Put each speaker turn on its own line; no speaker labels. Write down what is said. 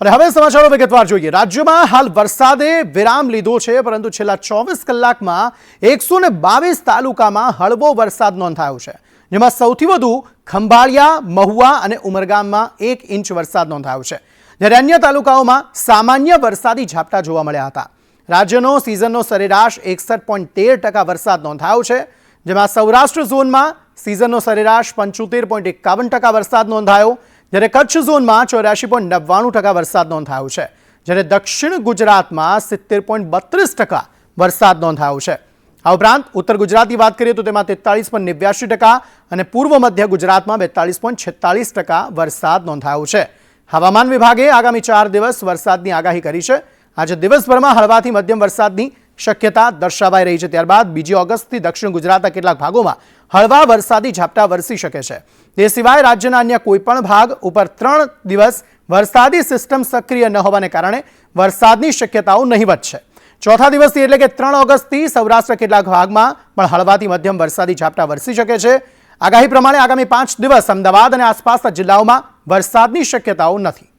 અને હવે સમાચારો વિગતવાર જોઈએ. રાજ્યમાં હાલ વરસાદે વિરામ લીધો છે, પરંતુ છેલ્લા ચોવીસ કલાકમાં એકસો બાવીસ તાલુકામાં હળવો વરસાદ નોંધાયો છે. જેમાં સૌથી વધુ ખંભાળિયા, મહુવા અને ઉમરગામમાં એક ઇંચ વરસાદ નોંધાયો છે. જ્યારે અન્ય તાલુકાઓમાં સામાન્ય વરસાદી ઝાપટા જોવા મળ્યા હતા. રાજ્યનો સિઝનનો સરેરાશ એકસઠ પોઈન્ટ તેર ટકા વરસાદ નોંધાયો છે. જેમાં સૌરાષ્ટ્ર ઝોનમાં સિઝનનો સરેરાશ પંચોતેર પોઈન્ટ એકાવન ટકા વરસાદ નોંધાયો. જ્યારે કચ્છ ઝોનમાં ચોર્યાસી પોઈન્ટ નવ્વાણું ટકા વરસાદ નોંધાયો છે, જ્યારે દક્ષિણ ગુજરાતમાં સિત્તેર પોઈન્ટ બત્રીસ ટકા વરસાદ નોંધાયો છે. આ ઉપરાંત ઉત્તર ગુજરાતની વાત કરીએ તો તેમાં તેતાળીસ પોઈન્ટ નેવ્યાસી ટકા અને પૂર્વ મધ્ય ગુજરાતમાં બેતાળીસ પોઈન્ટ છેતાળીસ ટકા વરસાદ નોંધાયો છે. હવામાન વિભાગે આગામી ચાર દિવસ વરસાદની આગાહી કરી છે. આજે દિવસભરમાં હળવાથી મધ્યમ વરસાદની શક્યતા દર્શાવાઈ રહી છે. ત્યારબાદ બીજી ઓગસ્ટથી દક્ષિણ ગુજરાતના કેટલાક ભાગોમાં હળવા વરસાદી ઝાપટા વરસી શકે છે. તે સિવાય રાજ્યના અન્ય કોઈપણ ભાગ ઉપર ત્રણ દિવસ વરસાદી સિસ્ટમ સક્રિય ન હોવાને કારણે વરસાદની શક્યતાઓ નહીવત છે. ચોથા દિવસથી એટલે કે ત્રણ ઓગસ્ટથી સૌરાષ્ટ્ર કેટલાક ભાગમાં પણ હળવાથી મધ્યમ વરસાદી ઝાપટા વરસી શકે છે. આગાહી પ્રમાણે આગામી પાંચ દિવસ અમદાવાદ અને આસપાસના જિલ્લાઓમાં વરસાદની શક્યતાઓ નથી.